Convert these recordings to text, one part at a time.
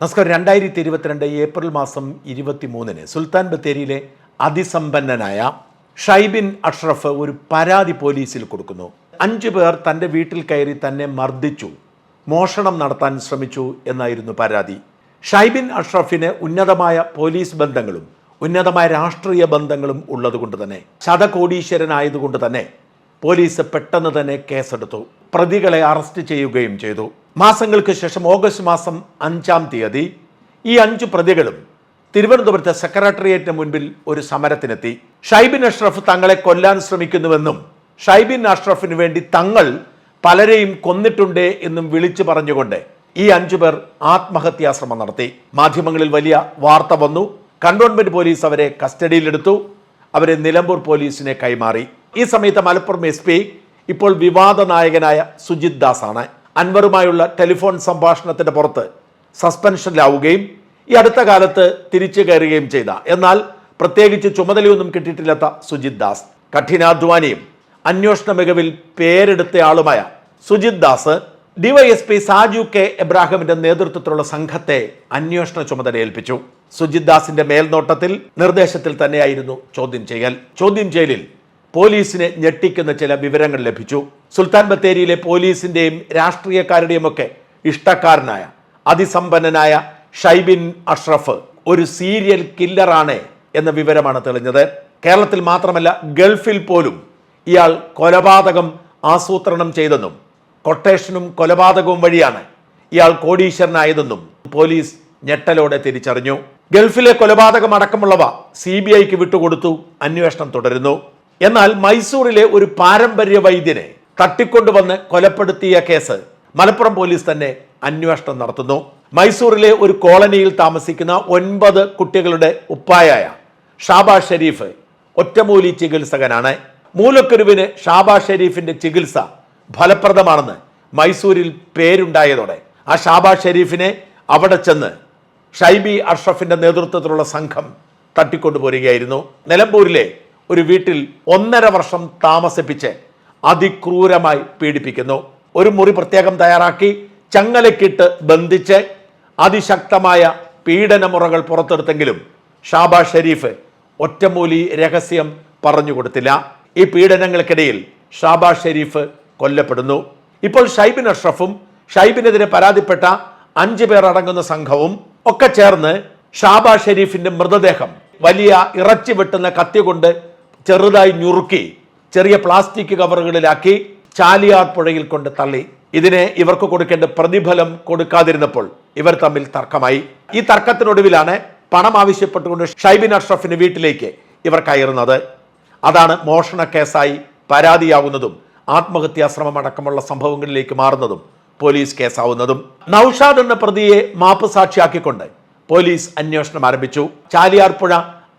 നമസ്കാരം. രണ്ടായിരത്തി ഇരുപത്തിരണ്ട് ഏപ്രിൽ മാസം ഇരുപത്തി മൂന്നിന് സുൽത്താൻ ബത്തേരിയിലെ അതിസമ്പന്നനായ ഷൈബിൻ അഷ്റഫ് ഒരു പരാതി പോലീസിൽ കൊടുക്കുന്നു. അഞ്ചു പേർ തന്റെ വീട്ടിൽ കയറി തന്നെ മർദ്ദിച്ചു. മോഷണം നടത്താൻ ശ്രമിച്ചു എന്നായിരുന്നു പരാതി. ഷൈബിൻ അഷ്റഫിന് ഉന്നതമായ പോലീസ് ബന്ധങ്ങളും ഉന്നതമായ രാഷ്ട്രീയ ബന്ധങ്ങളും ഉള്ളതുകൊണ്ട് തന്നെ ശതകോടീശ്വരനായതുകൊണ്ട് തന്നെ പോലീസ് പെട്ടെന്ന് തന്നെ കേസെടുത്തു. പ്രതികളെ അറസ്റ്റ് ചെയ്യുകയും ചെയ്തു. മാസങ്ങൾക്ക് ശേഷം ഓഗസ്റ്റ് മാസം അഞ്ചാം തീയതി ഈ അഞ്ചു പ്രതികളും തിരുവനന്തപുരത്തെ സെക്രട്ടേറിയറ്റിന് മുൻപിൽ ഒരു സമരത്തിനെത്തി. ഷൈബിൻ അഷ്റഫ് തങ്ങളെ കൊല്ലാൻ ശ്രമിക്കുന്നുവെന്നും ഷൈബിൻ അഷ്റഫിന് വേണ്ടി തങ്ങൾ പലരെയും കൊന്നിട്ടുണ്ട് എന്നും വിളിച്ചു പറഞ്ഞുകൊണ്ട് ഈ അഞ്ചു പേർ ആത്മഹത്യാശ്രമം നടത്തി. മാധ്യമങ്ങളിൽ വലിയ വാർത്ത വന്നു. കണ്ടോൺമെന്റ് പോലീസ് അവരെ കസ്റ്റഡിയിലെടുത്തു. അവരെ നിലമ്പൂർ പോലീസിനെ കൈമാറി. ഈ സമയത്ത് മലപ്പുറം എസ് ഇപ്പോൾ വിവാദ നായകനായ സുജിത് ദാസ് ആണ് അൻവറുമായുള്ള ടെലിഫോൺ സംഭാഷണത്തിന്റെ പുറത്ത് സസ്പെൻഷനിലാവുകയും ഈ അടുത്ത കാലത്ത് തിരിച്ചു കയറുകയും ചെയ്ത. എന്നാൽ പ്രത്യേകിച്ച് ചുമതലയൊന്നും കിട്ടിയിട്ടില്ലാത്ത സുജിത് ദാസ്. കഠിനാധ്വാനിയും അന്വേഷണ മികവിൽ പേരെടുത്തയാളുമായ സുജിത് ദാസ് ഡിവൈഎസ്പി സാജു കെ എബ്രാഹിമിന്റെ നേതൃത്വത്തിലുള്ള സംഘത്തെ അന്വേഷണ ചുമതല ഏൽപ്പിച്ചു. സുജിത് ദാസിന്റെ മേൽനോട്ടത്തിൽ നിർദ്ദേശത്തിൽ തന്നെയായിരുന്നു ചോദ്യം ചെയ്യൽ. ചോദ്യം ചെയ്യലിൽ പോലീസിനെ ഞെട്ടിക്കുന്ന ചില വിവരങ്ങൾ ലഭിച്ചു. സുൽത്താൻ ബത്തേരിയിലെ പോലീസിന്റെയും രാഷ്ട്രീയക്കാരുടെയും ഒക്കെ ഇഷ്ടക്കാരനായ അതിസമ്പന്നനായ ഷൈബിൻ അഷ്റഫ് ഒരു സീരിയൽ കില്ലറാണ് എന്ന വിവരമാണ് തെളിഞ്ഞത്. കേരളത്തിൽ മാത്രമല്ല ഗൾഫിൽ പോലും ഇയാൾ കൊലപാതകം ആസൂത്രണം ചെയ്തെന്നും കൊട്ടേഷനും കൊലപാതകവും വഴിയാണ് ഇയാൾ കോടീശ്വരനായതെന്നും പോലീസ് ഞെട്ടലോടെ തിരിച്ചറിഞ്ഞു. ഗൾഫിലെ കൊലപാതകം അടക്കമുള്ളവ സി ബി ഐക്ക് വിട്ടുകൊടുത്തു. അന്വേഷണം തുടരുന്നു. എന്നാൽ മൈസൂറിലെ ഒരു പാരമ്പര്യ വൈദ്യനെ തട്ടിക്കൊണ്ടുവന്ന് കൊലപ്പെടുത്തിയ കേസ് മലപ്പുറം പോലീസ് തന്നെ അന്വേഷണം നടത്തുന്നു. മൈസൂറിലെ ഒരു കോളനിയിൽ താമസിക്കുന്ന ഒൻപത് കുട്ടികളുടെ ഉപ്പായായ ഷാബാസ് ഷെരീഫ് ഒറ്റമൂലി ചികിത്സകനാണ്. മൂലക്കുരുവിന് ഷാബാസ് ഷെരീഫിന്റെ ചികിത്സ ഫലപ്രദമാണെന്ന് മൈസൂരിൽ പേരുണ്ടായതോടെ ആ ഷാബാസ് ഷെരീഫിനെ അവിടെ ചെന്ന് ഷൈബി അഷ്റഫിന്റെ നേതൃത്വത്തിലുള്ള സംഘം തട്ടിക്കൊണ്ടുപോരുകയായിരുന്നു. നിലമ്പൂരിലെ ഒരു വീട്ടിൽ ഒന്നര വർഷം താമസിപ്പിച്ച് അതിക്രൂരമായി പീഡിപ്പിക്കുന്നു. ഒരു മുറി പ്രത്യേകം തയ്യാറാക്കി ചങ്ങലക്കിട്ട് ബന്ധിച്ച് അതിശക്തമായ പീഡനമുറകൾ പുറത്തെടുത്തെങ്കിലും ഷാബാസ് ഷെരീഫ് ഒറ്റമൂലി രഹസ്യം പറഞ്ഞു കൊടുത്തില്ല. ഈ പീഡനങ്ങൾക്കിടയിൽ ഷാബാസ് ഷെരീഫ് കൊല്ലപ്പെടുന്നു. ഇപ്പോൾ ഷൈബിൻ അഷ്റഫും ഷൈബിനെതിരെ പരാതിപ്പെട്ട അഞ്ചു പേർ അടങ്ങുന്ന സംഘവും ഒക്കെ ചേർന്ന് ഷാബാ ഷെരീഫിന്റെ മൃതദേഹം വലിയ ഇറച്ചി വെട്ടുന്ന കത്തി കൊണ്ട് ചെറുതായി ഞുറുക്കി ചെറിയ പ്ലാസ്റ്റിക് കവറുകളിലാക്കി ചാലിയാർ പുഴയിൽ കൊണ്ട് തള്ളി. ഇതിനെ ഇവർക്ക് കൊടുക്കേണ്ട പ്രതിഫലം കൊടുക്കാതിരുന്നപ്പോൾ ഇവർ തമ്മിൽ തർക്കമായി. ഈ തർക്കത്തിനൊടുവിലാണ് പണം ആവശ്യപ്പെട്ടുകൊണ്ട് ഷൈബിൻ അഷ്റഫിന് വീട്ടിലേക്ക് ഇവർ കയറുന്നത്. അതാണ് മോഷണ കേസായി പരാതിയാവുന്നതും ആത്മഹത്യാശ്രമം അടക്കമുള്ള സംഭവങ്ങളിലേക്ക് മാറുന്നതും പോലീസ് കേസാവുന്നതും. നൌഷാദ് എന്ന പ്രതിയെ മാപ്പ് സാക്ഷിയാക്കിക്കൊണ്ട് പോലീസ് അന്വേഷണം ആരംഭിച്ചു. ചാലിയാർപ്പുഴ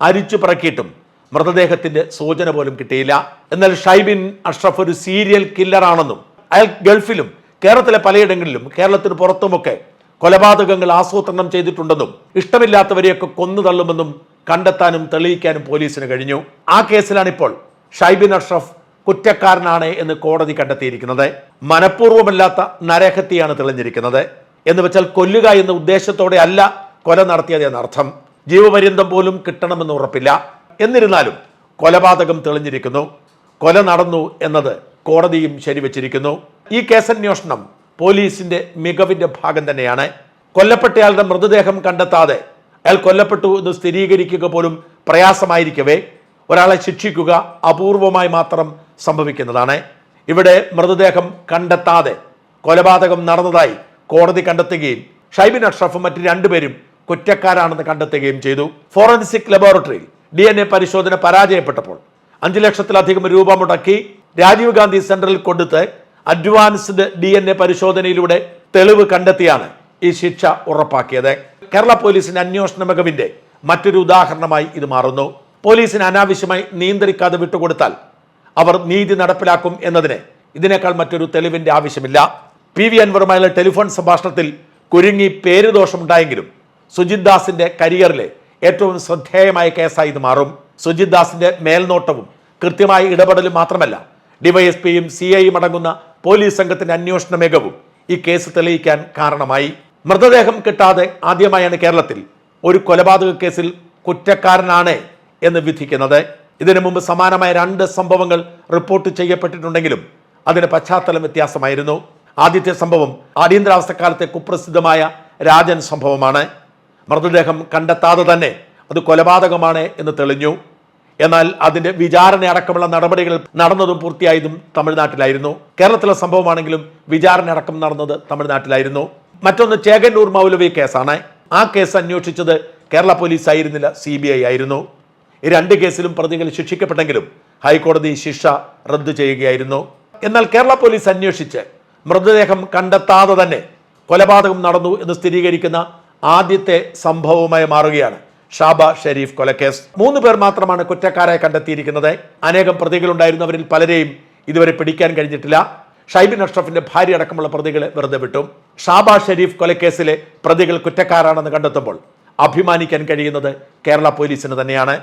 അരിച്ചു പറക്കിയിട്ടും മൃതദേഹത്തിന്റെ സൂചന പോലും കിട്ടിയില്ല. എന്നാൽ ഷൈബിൻ അഷ്റഫ് ഒരു സീരിയൽ കില്ലറാണെന്നും അയാൾ ഗൾഫിലും കേരളത്തിലെ പലയിടങ്ങളിലും കേരളത്തിന് പുറത്തുമൊക്കെ കൊലപാതകങ്ങൾ ആസൂത്രണം ചെയ്തിട്ടുണ്ടെന്നും ഇഷ്ടമില്ലാത്തവരെയൊക്കെ കൊന്നു തള്ളുമെന്നും കണ്ടെത്താനും തെളിയിക്കാനും പോലീസിന് കഴിഞ്ഞു. ആ കേസിലാണ് ഇപ്പോൾ ഷൈബിൻ അഷ്റഫ് കുറ്റക്കാരനാണ് എന്ന് കോടതി കണ്ടെത്തിയിരിക്കുന്നത്. മനഃപൂർവമല്ലാത്ത നരഹത്യയാണ് തെളിഞ്ഞിരിക്കുന്നത്. എന്ന് വെച്ചാൽ കൊല്ലുക എന്ന ഉദ്ദേശത്തോടെ അല്ല കൊല നടത്തിയത് എന്നർത്ഥം ജീവപര്യന്തം പോലും കിട്ടണമെന്ന് ഉറപ്പില്ല. എന്നിരുന്നാലും കൊലപാതകം തെളിഞ്ഞിരിക്കുന്നു. കൊല നടന്നു എന്നത് കോടതിയും ശരിവച്ചിരിക്കുന്നു. ഈ കേസന്വേഷണം പോലീസിന്റെ മികവിന്റെ ഭാഗം തന്നെയാണ്. കൊല്ലപ്പെട്ടയാളുടെ മൃതദേഹം കണ്ടെത്താതെ അയാൾ കൊല്ലപ്പെട്ടു എന്ന് സ്ഥിരീകരിക്കുക പോലും പ്രയാസമായിരിക്കവേ. ഒരാളെ ശിക്ഷിക്കുക അപൂർവമായി മാത്രം സംഭവിക്കുന്നതാണ്. ഇവിടെ മൃതദേഹം കണ്ടെത്താതെ കൊലപാതകം നടന്നതായി കോടതി കണ്ടെത്തുകയും ഷൈബിൻ അഷ്റഫും മറ്റ് രണ്ടുപേരും കുറ്റക്കാരാണെന്ന് കണ്ടെത്തുകയും ചെയ്തു. ഫോറൻസിക് ലബോറട്ടറിയിൽ ഡി എൻ എ പരിശോധന പരാജയപ്പെട്ടപ്പോൾ അഞ്ചു ലക്ഷത്തിലധികം രൂപ മുടക്കി രാജീവ് ഗാന്ധി സെന്ററിൽ കൊടുത്ത് അഡ്വാൻസ്ഡ് ഡി എൻ എ പരിശോധനയിലൂടെ തെളിവ് കണ്ടെത്തിയാണ് ഈ ശിക്ഷ ഉറപ്പാക്കിയത്. കേരള പോലീസിന്റെ അന്വേഷണ മികവിന്റെ മറ്റൊരു ഉദാഹരണമായി ഇത് മാറുന്നു. പോലീസിന് അനാവശ്യമായി നിയന്ത്രിക്കാതെ വിട്ടുകൊടുത്താൽ അവർ നീതി നടപ്പിലാക്കും എന്നതിന് ഇതിനേക്കാൾ മറ്റൊരു തെളിവിന്റെ ആവശ്യമില്ല. പി വി അൻവറുമായുള്ള ടെലിഫോൺ സംഭാഷണത്തിൽ കുരുങ്ങി പേരുദോഷമുണ്ടായെങ്കിലും സുജിത് ദാസിന്റെ കരിയറിലെ ഏറ്റവും ശ്രദ്ധേയമായ കേസായി ഇത് മാറും. സുജിത് ദാസിന്റെ മേൽനോട്ടവും കൃത്യമായ ഇടപെടലും മാത്രമല്ല ഡിവൈഎസ്പിയും സി ഐയും അടങ്ങുന്ന പോലീസ് സംഘത്തിന്റെ അന്വേഷണ മികവും ഈ കേസ് തെളിയിക്കാൻ കാരണമായി. മൃതദേഹം കിട്ടാതെ ആദ്യമായാണ് കേരളത്തിൽ ഒരു കൊലപാതക കേസിൽ കുറ്റക്കാരനാണ് എന്ന് വിധിക്കുന്നത്. ഇതിനു മുമ്പ് സമാനമായ രണ്ട് സംഭവങ്ങൾ റിപ്പോർട്ട് ചെയ്യപ്പെട്ടിട്ടുണ്ടെങ്കിലും അതിന് പശ്ചാത്തലം വ്യത്യാസമായിരുന്നു. ആദ്യത്തെ സംഭവം അടിയന്തരാവസ്ഥക്കാലത്തെ കുപ്രസിദ്ധമായ രാജൻ സംഭവമാണ്. മൃതദേഹം കണ്ടെത്താതെ തന്നെ അത് കൊലപാതകമാണ് എന്ന് തെളിഞ്ഞു. എന്നാൽ അതിന്റെ വിചാരണ അടക്കമുള്ള നടപടികൾ നടന്നതും പൂർത്തിയായതും തമിഴ്നാട്ടിലായിരുന്നു. കേരളത്തിലെ സംഭവമാണെങ്കിലും വിചാരണ അടക്കം നടന്നത് തമിഴ്നാട്ടിലായിരുന്നു. മറ്റൊന്ന് ചേകന്നൂർ മൗലവി കേസാണ്. ആ കേസ് അന്വേഷിച്ചത് കേരള പോലീസ് ആയിരുന്നില്ല സി ബി ഐ ആയിരുന്നു. രണ്ട് കേസിലും പ്രതികൾ ശിക്ഷിക്കപ്പെട്ടെങ്കിലും ഹൈക്കോടതി ശിക്ഷ റദ്ദു ചെയ്യുകയായിരുന്നു. എന്നാൽ കേരള പോലീസ് അന്വേഷിച്ച് മൃതദേഹം കണ്ടെത്താതെ തന്നെ കൊലപാതകം നടന്നു എന്ന് സ്ഥിരീകരിക്കുന്ന ആദ്യത്തെ സംഭവമായി മാറുകയാണ്. ഷാബ ഷെരീഫ് കൊലക്കേസ്. മൂന്ന് പേർ മാത്രമാണ് കുറ്റക്കാരെ കണ്ടെത്തിയിരിക്കുന്നത്. അനേകം പ്രതികളുണ്ടായിരുന്നവരിൽ പലരെയും ഇതുവരെ പിടിക്കാൻ കഴിഞ്ഞിട്ടില്ല. ഷൈബിൻ അഷ്റഫിന്റെ ഭാര്യ അടക്കമുള്ള പ്രതികളെ വെറുതെ വിട്ടു. ഷാബ ഷെരീഫ് കൊലക്കേസിലെ പ്രതികൾ കുറ്റക്കാരാണെന്ന് കണ്ടെത്തുമ്പോൾ അഭിമാനിക്കാൻ കഴിയുന്നത് കേരള പോലീസിന് തന്നെയാണ്.